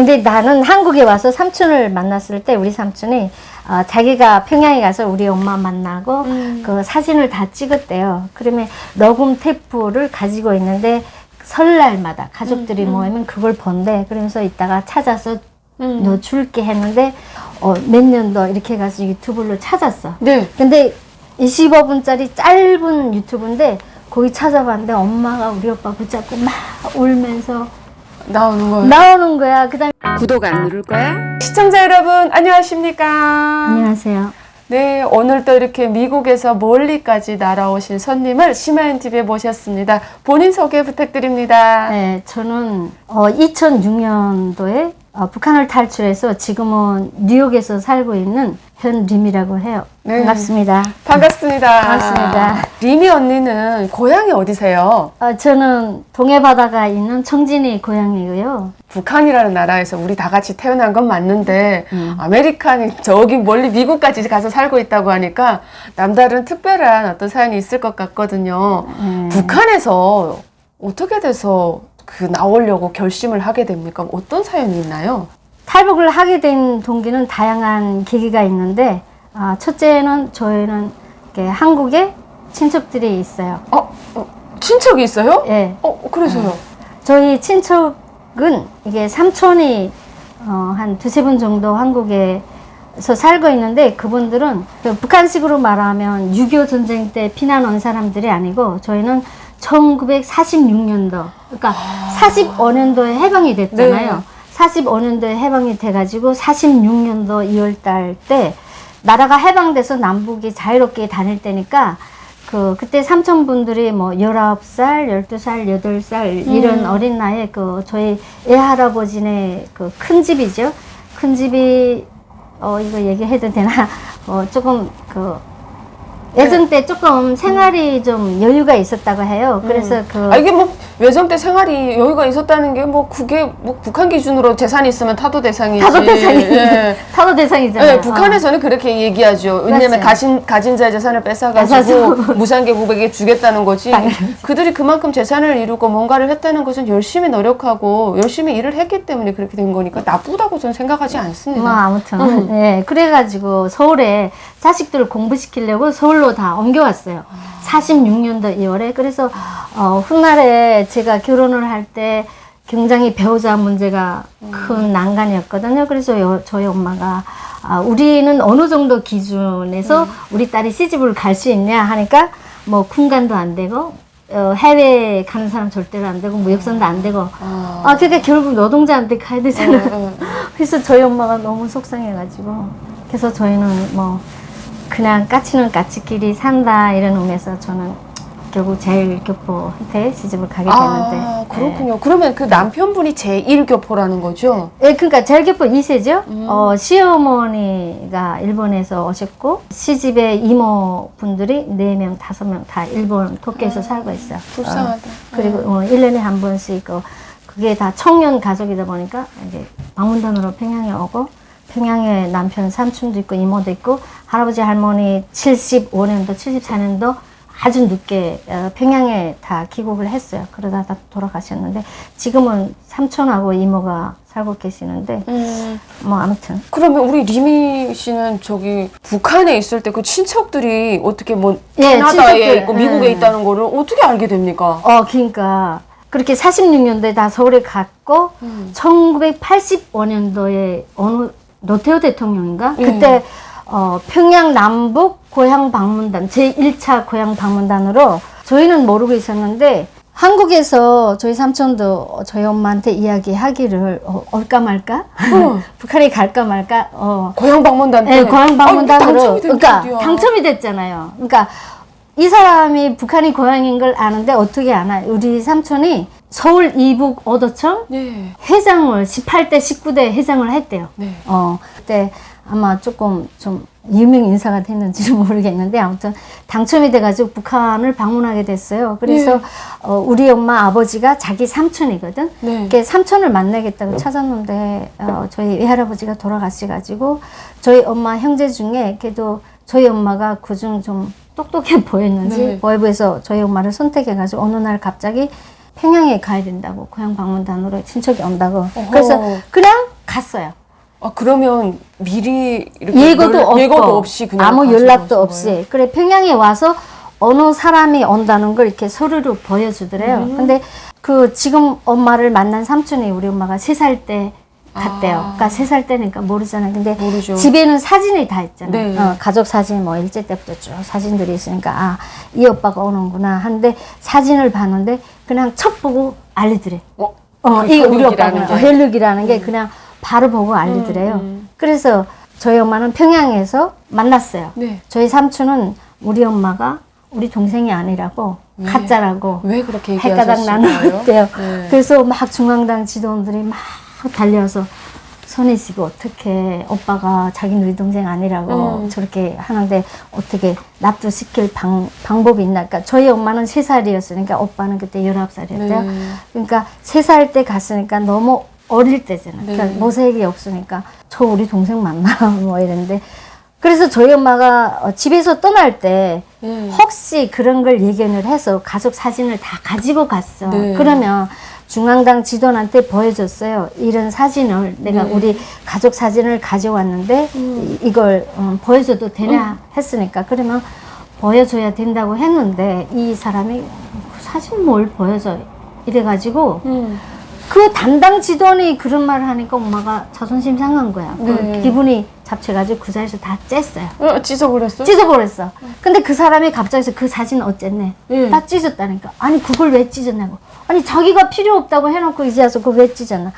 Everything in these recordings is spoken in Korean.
근데 나는 한국에 와서 삼촌을 만났을 때 우리 삼촌이 어, 자기가 평양에 가서 우리 엄마 만나고 음. 그 사진을 다 찍었대요. 그러면 녹음 테이프를 가지고 있는데 설날마다 가족들이 모이면 그걸 본대. 그러면서 이따가 찾아서 음. 너 줄게 했는데 어, 몇 년도 이렇게 가서 유튜브로 찾았어. 네. 근데 25분짜리 짧은 유튜브인데 거기 찾아봤는데 엄마가 우리 오빠 붙잡고 막 울면서 나오는 거예요. 나오는 거야. 그다음에 구독 안 누를 거야? 시청자 여러분 안녕하십니까? 안녕하세요. 네, 오늘 또 이렇게 미국에서 멀리까지 날아오신 손님을 시마인 TV에 모셨습니다. 본인 소개 부탁드립니다. 네, 저는 어, 2006년도에 어, 북한을 탈출해서 지금은 뉴욕에서 살고 있는 현림이라고 해요. 네. 반갑습니다. 반갑습니다. 반갑습니다. 리미 언니는 고향이 어디세요? 어, 저는 동해바다가 있는 청진이 고향이고요. 북한이라는 나라에서 우리 다 같이 태어난 건 맞는데 음. 아메리칸이 저기 멀리 미국까지 가서 살고 있다고 하니까 남다른 특별한 어떤 사연이 있을 것 같거든요. 음. 북한에서 어떻게 돼서 그 나오려고 결심을 하게 됩니까? 어떤 사연이 있나요? 탈북을 하게 된 동기는 다양한 계기가 있는데 아, 첫째는 저희는 이렇게 한국에 친척들이 있어요. 어, 어, 친척이 있어요? 예. 어, 그래서요. 저희 친척은 이게 삼촌이 어, 한 두세 분 정도 한국에서 살고 있는데 그분들은 그 북한식으로 말하면 6.25 전쟁 때 피난 온 사람들이 아니고 저희는 1946년도 그러니까 45년도에 해방이 됐잖아요. 네. 45년도에 해방이 돼가지고 46년도 2월달 때 나라가 해방돼서 남북이 자유롭게 다닐 때니까 그 그때 삼촌 분들이 뭐 19살, 12살, 8살 이런 어린 나이에 그 저희 애 할아버지네 그 큰 집이죠. 큰 집이 어 이거 얘기해도 되나? 어 조금 그 예전 때 조금 생활이 좀 여유가 있었다고 해요. 그래서 그 아, 이게 뭐 외정 때 생활이 여유가 있었다는 게 뭐 그게 뭐 북한 기준으로 재산이 있으면 타도 대상이지. 타도 대상이 예. 타도 대상이잖아요. 네, 북한에서는 그렇게 얘기하죠. 왜냐면. 가진, 가진 자의 재산을 뺏어가지고 뺏어서. 무상계급에게 주겠다는 거지. 그들이 그만큼 재산을 이루고 뭔가를 했다는 것은 열심히 노력하고 열심히 일을 했기 때문에 그렇게 된 거니까 나쁘다고 저는 생각하지 뭐 않습니다. 아무튼 음. 예 그래가지고 서울에 자식들 을 공부시키려고 서울로 다 옮겨왔어요. 46년도 2월에 그래서 어, 훗날에 제가 결혼을 할 때 굉장히 배우자 문제가 큰 난관이었거든요. 그래서 여- 저희 엄마가 아, 우리는 어느 정도 기준에서 우리 딸이 시집을 갈 수 있냐 하니까 뭐 군간도 안 되고 어, 해외 가는 사람 절대로 안 되고 무역선도 안 되고 아. 아 그러니까 결국 노동자한테 가야 되잖아. 응, 응. 그래서 저희 엄마가 너무 속상해가지고 그래서 저희는 뭐 그냥 까치는 까치끼리 산다 이런 의미에서 저는 결국 제일교포한테 시집을 가게 되는데 아, 그렇군요. 그러면 그 남편분이 제1교포라는 거죠? 예, 그러니까 제일교포 2세죠. 음. 어, 시어머니가 일본에서 오셨고 시집에 이모분들이 4명, 5명 다 일본 도쿄에서 살고 있어요. 어, 불쌍하다. 그리고 어, 1년에 한 번씩 어, 그게 다 청년 가족이다 보니까 이제 방문단으로 평양에 오고 평양에 남편 삼촌도 있고 이모도 있고 할아버지 할머니 75년도 74년도 아주 늦게 어, 평양에 다 귀국을 했어요. 그러다 다 돌아가셨는데 지금은 삼촌하고 이모가 살고 계시는데 음. 뭐 아무튼 그러면 우리 리미 씨는 저기 북한에 있을 때 그 친척들이 어떻게 뭐 예, 캐나다에 친척들. 있고 미국에 예. 있다는 거를 어떻게 알게 됩니까? 어 그러니까 그렇게 46년도에 다 서울에 갔고 음. 1985년도에 어느 노태우 대통령인가 예. 그때 어, 평양 남북 고향 방문단 제 1차 고향 방문단으로 저희는 모르고 있었는데 한국에서 저희 삼촌도 저희 엄마한테 이야기하기를 어, 올까 말까 어. 북한에 갈까 말까 어, 고향 방문단 때. 네, 고향 방문단으로 아, 그러니까. 당첨이 됐잖아요. 그러니까 이 사람이 북한이 고향인 걸 아는데 어떻게 아나? 우리 삼촌이 서울 이북 오도청 네. 회장을 18대 19대 회장을 했대요. 네. 어 그때 아마 조금 좀 유명 인사가 됐는지는 모르겠는데 아무튼 당첨이 돼가지고 북한을 방문하게 됐어요. 그래서 네. 어, 우리 엄마 아버지가 자기 삼촌이거든. 네. 이렇게 삼촌을 만나겠다고 찾았는데 어, 저희 외할아버지가 돌아가셔가지고 저희 엄마 형제 중에 그래도 저희 엄마가 그중 좀 똑똑해 보였는지 네. 월부에서 저희 엄마를 선택해가지고 어느 날 갑자기 평양에 가야 된다고 고향 방문단으로 친척이 온다고 어허. 그래서 그냥 갔어요. 아 그러면 미리 이렇게 예고도 연- 없고 예고도 없이 그냥 아무 연락도 거예요? 없이 그래 평양에 와서 어느 사람이 온다는 걸 이렇게 서류로 보여주더래요. 음. 근데 그 지금 엄마를 만난 삼촌이 우리 엄마가 세 살 때 갔대요. 아. 그러니까 세 살 때니까 모르잖아요. 근데 모르죠. 집에는 사진이 다 있잖아요. 네. 어, 가족 사진 뭐 일제 때부터 쭉 사진들이 있으니까 아 이 오빠가 오는구나 하는데 사진을 봤는데 그냥 첫 보고 알리더래. 어? 어, 그 이게 우리 오빠구나. 게. 어, 혈육이라는 게 그냥 바로 보고 알리더래요. 음. 그래서 저희 엄마는 평양에서 만났어요. 네. 저희 삼촌은 우리 엄마가 우리 동생이 아니라고 네. 가짜라고 왜 그렇게 얘기하셨을까요? 나누었대요. 네. 그래서 막 중앙당 지도원들이 막 달려서 손에 쥐고 어떻게 오빠가 자기 우리 동생 아니라고 음. 저렇게 하는데 어떻게 납득시킬 방, 방법이 있나? 그러니까 저희 엄마는 세 살이었으니까 오빠는 그때 열아홉 살이었대요. 네. 그러니까 세 살 때 갔으니까 너무 어릴 때잖아요. 네. 그러니까 모색이 없으니까 저 우리 동생 맞나 뭐 이랬는데 그래서 저희 엄마가 어, 집에서 떠날 때 네. 혹시 그런 걸 예견을 해서 가족 사진을 다 가지고 갔어. 네. 그러면 중앙당 지도원한테 보여줬어요. 이런 사진을 내가 네. 우리 가족 사진을 가져왔는데 이- 이걸 음, 보여줘도 되냐 했으니까 그러면 보여줘야 된다고 했는데 이 사람이 그 사진 뭘 보여줘 이래가지고 음. 그 담당 지도원이 그런 말을 하니까 엄마가 자존심 상한 거야. 그 네. 기분이 잡쳐가지고 그 자리에서 다 쬐어요. 어, 찢어버렸어요? 찢어버렸어. 근데 그 사람이 갑자기 그 사진 어쨌네. 예. 다 찢었다니까. 아니 그걸 왜 찢었냐고. 아니 자기가 필요 없다고 해놓고 이제 와서 그걸 왜 찢었나.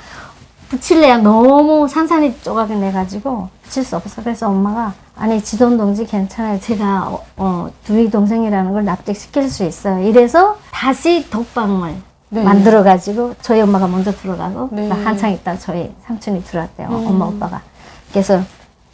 붙일래야 너무 산산이 쪼가게 내가지고 붙일 수 없어. 그래서 엄마가 아니 지돈 동지 괜찮아요. 제가 어, 어, 두이 동생이라는 걸 납득시킬 수 있어요. 이래서 다시 독방을 네. 만들어가지고 저희 엄마가 먼저 들어가고 네. 한창 있다 저희 삼촌이 들어왔대요. 음. 엄마 오빠가. 그래서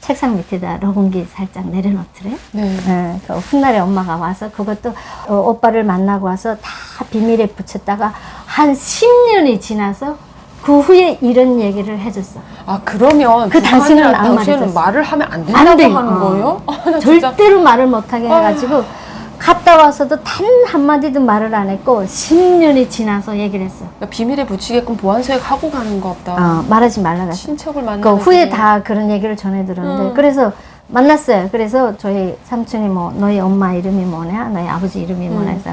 책상 밑에다 러공기 살짝 내려놓더래요. 네. 예, 그 훗날에 엄마가 와서 그것도 어, 오빠를 만나고 와서 다 비밀에 붙였다가 한 10년이 지나서 그 후에 이런 얘기를 해줬어. 아 그러면 그 당시는 북한이랑 아무 당시에는 말해줬어. 말을 하면 안안 된다고 돼. 하는 어. 거예요? 아, 절대로 말을 못하게 해가지고 갔다 와서도 단 한마디도 말을 안 했고 10년이 지나서 얘기를 했어. 그러니까 비밀에 붙이게끔 보안서에 하고 가는 거 없다. 어, 말하지 말라가. 친척을 만나는 그 후에 다 그런 얘기를 전해 들었는데 음. 그래서 만났어요. 그래서 저희 삼촌이 뭐 너희 엄마 이름이 뭐냐, 너희 아버지 이름이 뭐냐 해서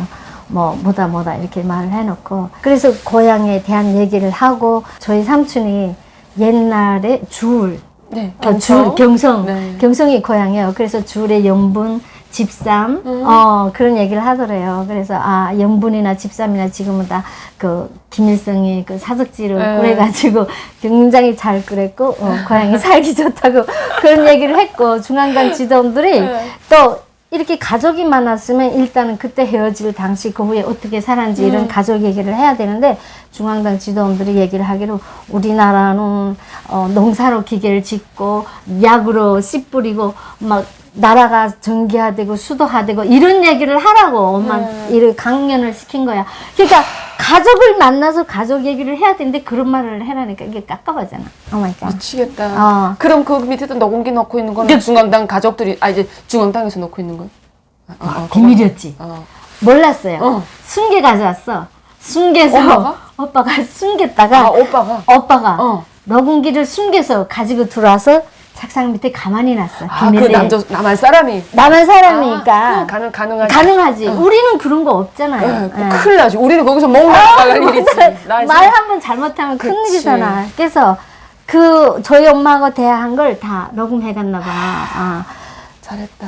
뭐 뭐다 뭐다 이렇게 말을 해놓고 그래서 고향에 대한 얘기를 하고 저희 삼촌이 옛날에 줄 네. 어, 줄 경성 네. 경성이 고향이에요. 그래서 줄의 염분 집삼 음. 어 그런 얘기를 하더래요. 그래서 아 염분이나 집삼이나 지금은 다 그 김일성이 그 사적지를 네. 끓여가지고 굉장히 잘 끓였고 어, 고향이 살기 좋다고 그런 얘기를 했고 중앙당 지도원들이 네. 또 이렇게 가족이 많았으면 일단은 그때 헤어질 당시 그 후에 어떻게 살았는지 음. 이런 가족 얘기를 해야 되는데 중앙당 지도원들이 얘기를 하기로 우리나라는 어, 농사로 기계를 짓고 약으로 씨 뿌리고 막 나라가 전기화되고 수도화되고 이런 얘기를 하라고 엄마 네. 이를 강연을 시킨 거야. 그러니까 가족을 만나서 가족 얘기를 해야 되는데 그런 말을 해라니까 이게 깝깝하잖아. 어머니까. 미치겠다. 어. 그럼 그 밑에다 녹음기 넣고 있는 거는 중앙당 가족들이 아 이제 중앙당에서 넣고 있는 건? 아, 어, 어, 비밀이었지. 어. 몰랐어요. 어. 숨게 가져왔어. 숨겨서 엄마가? 오빠가 숨겼다가 아 오빠가 오빠가 어. 녹음기를 숨겨서 가지고 들어와서 책상 밑에 가만히 놨어. 아 그. 남자 남한 사람이 남한 사람이니까 아, 가능 가능하지. 가능하지. 우리는 그런 거 없잖아요. 예, 예. 큰일 나지. 우리는 거기서 멍 나갈 일이지. 말 한 번 잘못하면 그치. 큰일이잖아. 그래서 그 저희 엄마하고 대화한 걸 다 녹음해 갔나 봐. 아. 잘했다.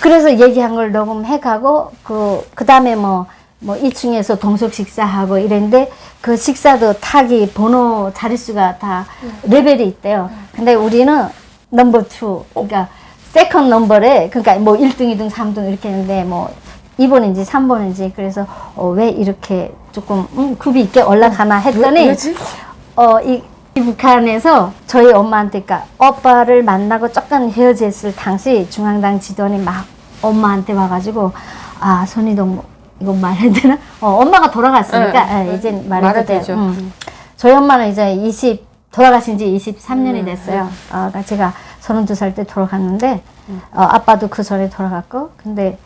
그래서 얘기한 걸 녹음해 가고 그 그다음에 뭐 뭐 2층에서 동석 식사하고 이랬는데 그 식사도 타기 번호 자릿수가 다 레벨이 있대요. 근데 우리는 넘버 투 그러니까 세컨 넘버래 그러니까 뭐 1등, 2등, 3등 이렇게 했는데 뭐 2번인지 3번인지 그래서 어, 왜 이렇게 조금 음, 굽이 있게 올라가나 했더니 왜? 어, 이, 이 북한에서 저희 엄마한테, 그니까, 오빠를 만나고 조금 헤어졌을 당시 중앙당 지도원이 막 엄마한테 와가지고, 아, 손이동, 이거 말해야 되나? 어, 엄마가 돌아갔으니까, 응, 예, 응. 이제 말해도. 되죠. 음. 저희 엄마는 이제 20, 돌아가신 지 23년이 됐어요. 어, 제가 32살 때 돌아갔는데, 어, 아빠도 그 전에 돌아갔고, 근데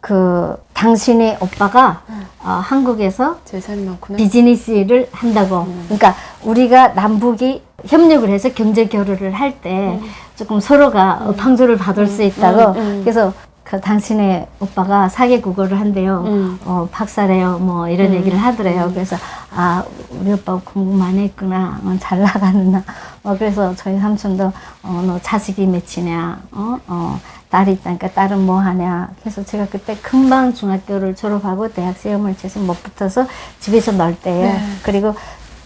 그 당신의 오빠가 어, 한국에서 재산이 많구나. 비즈니스를 한다고. 그러니까 우리가 남북이 협력을 해서 경제 교류를 할 때 조금 서로가 어, 방조를 받을 수 있다고. 음, 음. 그래서 그 당신의 오빠가 사계 국어를 한대요. 음. 어, 박사래요. 뭐 이런 얘기를 하더래요. 그래서 아 우리 오빠 공부 많이 했구나. 어, 잘 나가는나. 어, 그래서 저희 삼촌도 어, 너 자식이 몇이냐. 어, 어, 딸이 있다니까 딸은 뭐 하냐. 그래서 제가 그때 금방 중학교를 졸업하고 대학 시험을 쳐서 못 붙어서 집에서 놀 때예요. 네. 그리고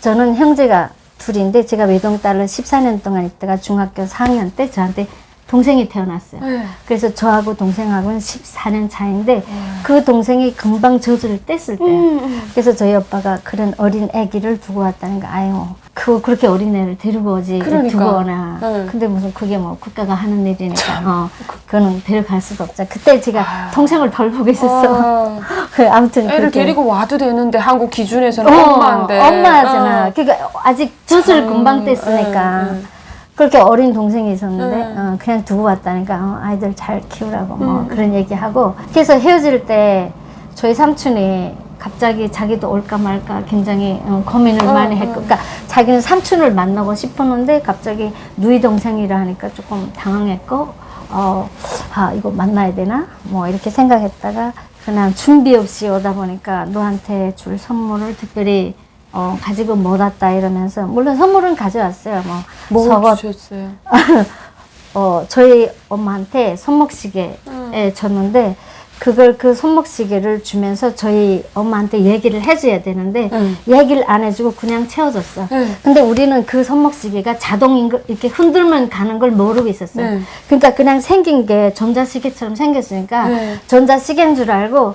저는 형제가 둘인데 제가 외동딸을 14년 동안 있다가 중학교 4학년 때 저한테 동생이 태어났어요. 네. 그래서 저하고 동생하고는 14년 차인데 그 동생이 금방 젖을 뗐을 때 음, 음. 그래서 저희 오빠가 그런 어린 아기를 두고 왔다는 거 아유 그 그렇게 어린 애를 데리고 오지 그러니까. 두고 오나 네. 근데 무슨 그게 뭐 국가가 하는 일이니까 어 그거는 데려갈 수도 없죠 그때 제가 동생을 덜 보고 있었어 아, 그 아무튼 애를 그렇게 데리고 와도 되는데 한국 기준에서는 어, 엄마인데. 엄마잖아 어. 그러니까 아직 참, 금방 뗐으니까 응, 응. 그렇게 어린 동생이 있었는데 음. 어, 그냥 두고 왔다니까 어, 아이들 잘 키우라고 뭐 그런 얘기하고 그래서 헤어질 때 저희 삼촌이 갑자기 자기도 올까 말까 굉장히 어, 고민을 어, 많이 어. 했고 그러니까 자기는 삼촌을 만나고 싶었는데 갑자기 누이 동생이라 하니까 조금 당황했고 어, 아 이거 만나야 되나 뭐 이렇게 생각했다가 그냥 준비 없이 오다 보니까 너한테 줄 선물을 특별히 어, 가지고 못 왔다 이러면서 물론 선물은 가져왔어요 뭐뭐 속옷 주셨어요? 어, 저희 엄마한테 손목시계 음. 에 줬는데 그걸 그 손목시계를 주면서 저희 엄마한테 얘기를 해줘야 되는데 음. 얘기를 안 해주고 그냥 채워줬어. 네. 근데 우리는 그 손목시계가 자동인 걸 이렇게 흔들면 가는 걸 모르고 있었어요. 네. 그러니까 그냥 생긴 게 전자시계처럼 생겼으니까 네. 전자시계인 줄 알고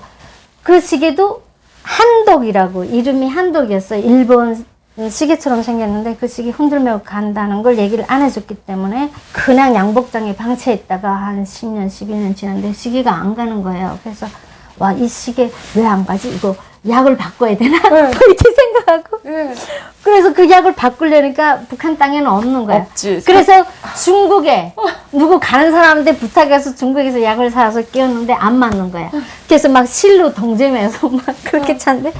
그 시계도 한독이라고 이름이 한독이었어. 일본 시계처럼 생겼는데 그 시계 흔들며 간다는 걸 얘기를 안 해줬기 때문에 그냥 양복장에 방치했다가 한 10년, 11년 지났는데 시계가 안 가는 거예요. 그래서 와, 이 시계 왜 안 가지? 이거 약을 바꿔야 되나? 이렇게 생각 하고 네. 그래서 그 약을 바꾸려니까 북한 땅에는 없는 거야. 없지. 그래서 중국에 누구 가는 사람한테 부탁해서 중국에서 약을 사서 끼웠는데 안 맞는 거야. 그래서 막 실로 동점해서 막 그렇게 찾는데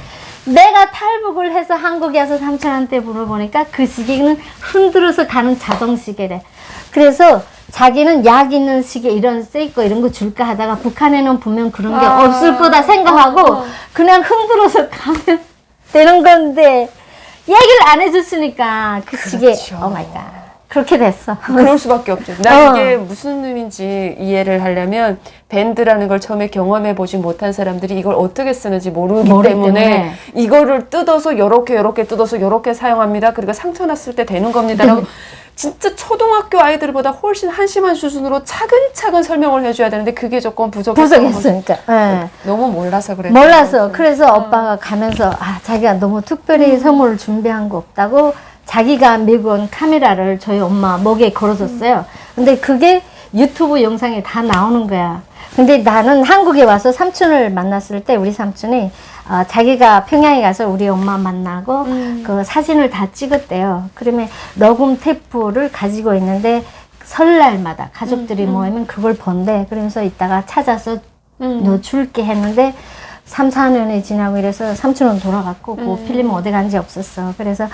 내가 탈북을 해서 한국에 와서 삼촌한테 물어보니까 그 시계는 흔들어서 가는 자동 시계래. 그래서 자기는 약 있는 시계 이런 세이거 이런 거 줄까 하다가 북한에는 분명 그런 게 아. 없을 거다 생각하고 어, 어. 그냥 흔들어서 가면 되는 건데 얘기를 안 해줬으니까 그 시계 그렇죠. 오 마이 갓 그렇게 됐어. 그럴 수밖에 없죠. 나 어. 이게 무슨 의미인지 이해를 하려면 밴드라는 걸 처음에 경험해 보지 못한 사람들이 이걸 어떻게 쓰는지 모르기 모르기 때문에, 때문에. 이거를 뜯어서 요렇게 요렇게 뜯어서 요렇게 사용합니다. 그리고 상처 났을 때 되는 겁니다라고 네. 진짜 초등학교 아이들보다 훨씬 한심한 수준으로 차근차근 설명을 해줘야 되는데 그게 조금 부족했던 거죠. 부족했으니까. 예. 너무 몰라서 그래. 몰라서 그래서 오빠가 가면서 아 자기가 너무 특별히 선물을 준비한 거 없다고 자기가 메고 온 카메라를 저희 엄마 목에 걸어줬어요. 근데 그게 유튜브 영상에 다 나오는 거야. 근데 나는 한국에 와서 삼촌을 만났을 때 우리 삼촌이 어, 자기가 평양에 가서 우리 엄마 만나고 그 사진을 다 찍었대요. 그러면 녹음 테이프를 가지고 있는데 설날마다 가족들이 모이면 그걸 본대. 그러면서 이따가 찾아서 너 줄게 했는데 3, 4년이 지나고 이래서 삼촌은 돌아갔고 그 필름 어디 간지 없었어. 그래서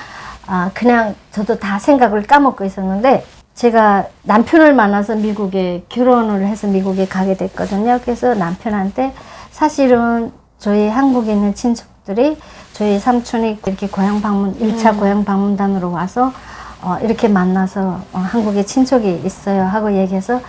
아 그냥 저도 다 생각을 까먹고 있었는데 제가 남편을 만나서 미국에 결혼을 해서 미국에 가게 됐거든요. 그래서 남편한테 사실은 저희 한국에 있는 친척들이 저희 삼촌이 이렇게 고향 방문, 일차 고향 방문단으로 와서 어, 이렇게 만나서 어, 한국에 친척이 있어요 하고 얘기해서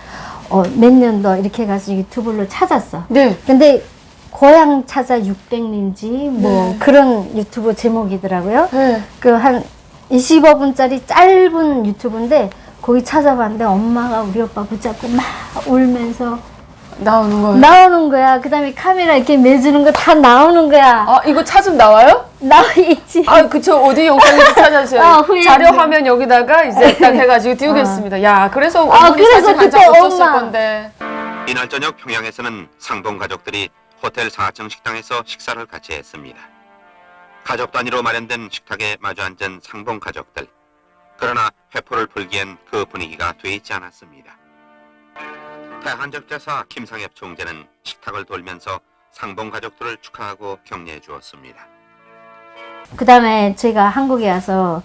어, 몇 년도 이렇게 가서 유튜브를 찾았어. 네. 근데 고향 찾아 600인지 뭐 그런 유튜브 제목이더라고요. 네. 그한 25분짜리 짧은 유튜브인데 거기 찾아봤는데 엄마가 우리 오빠 붙잡고 막 울면서 나오는 거예요. 나오는 거야. 그다음에 카메라 이렇게 매주는 거 다 나오는 거야. 아 이거 찾으면 나와요? 나와 있지. 아, 그쵸. 어디 영상인지 찾아주세요. 어, 후에 자료. 화면 여기다가 이제 딱 해가지고 띄우겠습니다. 야, 그래서 아, 어머니 그래서 사진 한장 그때 없었을 엄마. 건데. 이날 저녁 평양에서는 상봉 가족들이 호텔 상하층 식당에서 식사를 같이 했습니다. 가족 단위로 마련된 식탁에 마주 앉은 상봉 가족들. 그러나 회포를 풀기엔 그 분위기가 돼 있지 않았습니다. 대한적자사 김상엽 총재는 식탁을 돌면서 상봉 가족들을 축하하고 격려해 주었습니다. 그 다음에 저희가 한국에 와서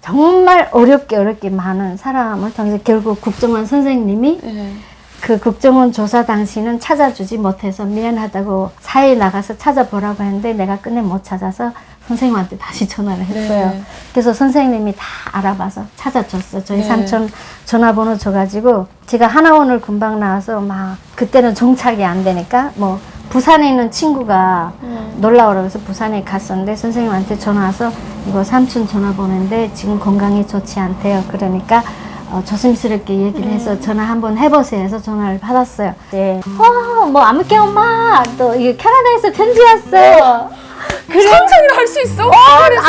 정말 어렵게 어렵게 많은 사람을 통해서 결국 국정원 선생님이 네. 그 국정원 조사 당시는 찾아주지 못해서 미안하다고 사회에 나가서 찾아보라고 했는데 내가 끝내 못 찾아서 선생님한테 다시 전화를 했어요. 네. 그래서 선생님이 다 알아봐서 찾아줬어요. 저희 네. 삼촌 전화번호 줘가지고 제가 하나원을 금방 나와서 막 그때는 정착이 안 되니까 뭐 부산에 있는 친구가 음. 놀라 오라고 해서 부산에 갔었는데 선생님한테 전화 와서 이거 삼촌 전화번호인데 지금 건강이 좋지 않대요. 그러니까 어, 조심스럽게 얘기를 해서 전화 한번 해보세요 해서 전화를 받았어요. 네. 어, 뭐 아무개 엄마 또 이게 캐나다에서 편지 왔어요. 그래. 삼촌이라 할수 있어?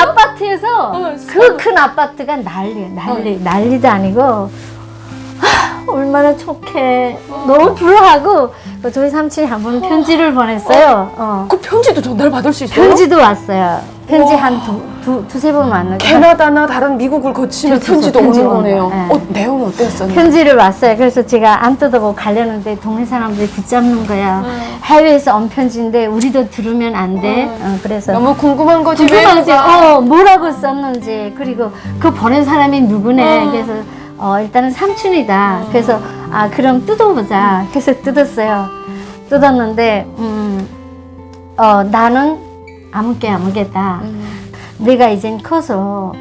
아파트에서 어, 그 큰 아파트가 난리 난리 난리도 아니고 하, 얼마나 좋게 너무 불안하고 그 저희 삼촌이 한 번 편지를 보냈어요. 어. 그 편지도 전달 받을 수 있어요? 편지도 왔어요. 편지 와. 한두두세번 왔는데 캐나다나 다른 미국을 거치면 그렇죠, 편지도 편지 오는 거네요. 거. 네. 어, 내용이 어땠었나요? 편지를 왔어요. 그래서 제가 안 뜯어보고 가려는데 동네 사람들이 붙잡는 거야. 음. 해외에서 온 편지인데 우리도 들으면 안 돼. 어, 그래서 너무 궁금한 거지. 궁금하지? 어, 뭐라고 썼는지, 그리고 그 보낸 사람이 누구네. 어. 그래서, 어, 일단은 삼촌이다. 그래서, 아, 그럼 뜯어보자. 그래서 뜯었어요. 뜯었는데, 음, 어, 나는 아무개 아무개다. 음. 내가 이젠 커서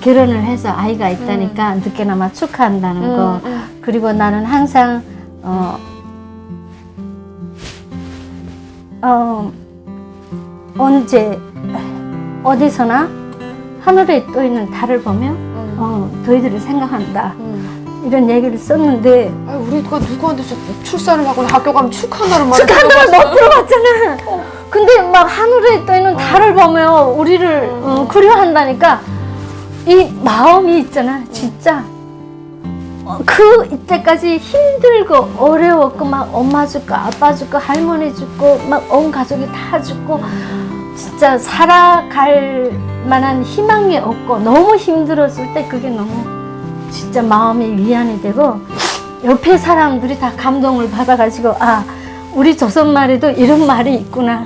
결혼을 해서 아이가 있다니까 늦게나마 축하한다는 거. 음, 음. 그리고 나는 항상 어, 어 언제 어디서나 하늘에 떠 있는 달을 음. 어, 너희들을 생각한다 음. 이런 얘기를 썼는데 아, 우리가 누구한테 출산을 하거나 학교 가면 축하한다는 말을 축하한다는? 못 들어봤잖아. 근데 막 하늘에 떠 있는 달을 보며 우리를 어, 그리워한다니까 이 마음이 있잖아, 진짜. 어, 그 이때까지 힘들고 어려웠고 막 엄마 죽고 아빠 죽고 할머니 죽고 막 온 가족이 다 죽고 진짜 살아갈 만한 희망이 없고 너무 힘들었을 때 그게 너무 진짜 마음이 위안이 되고 옆에 사람들이 다 감동을 받아가지고 아 우리 조선 말에도 이런 말이 있구나.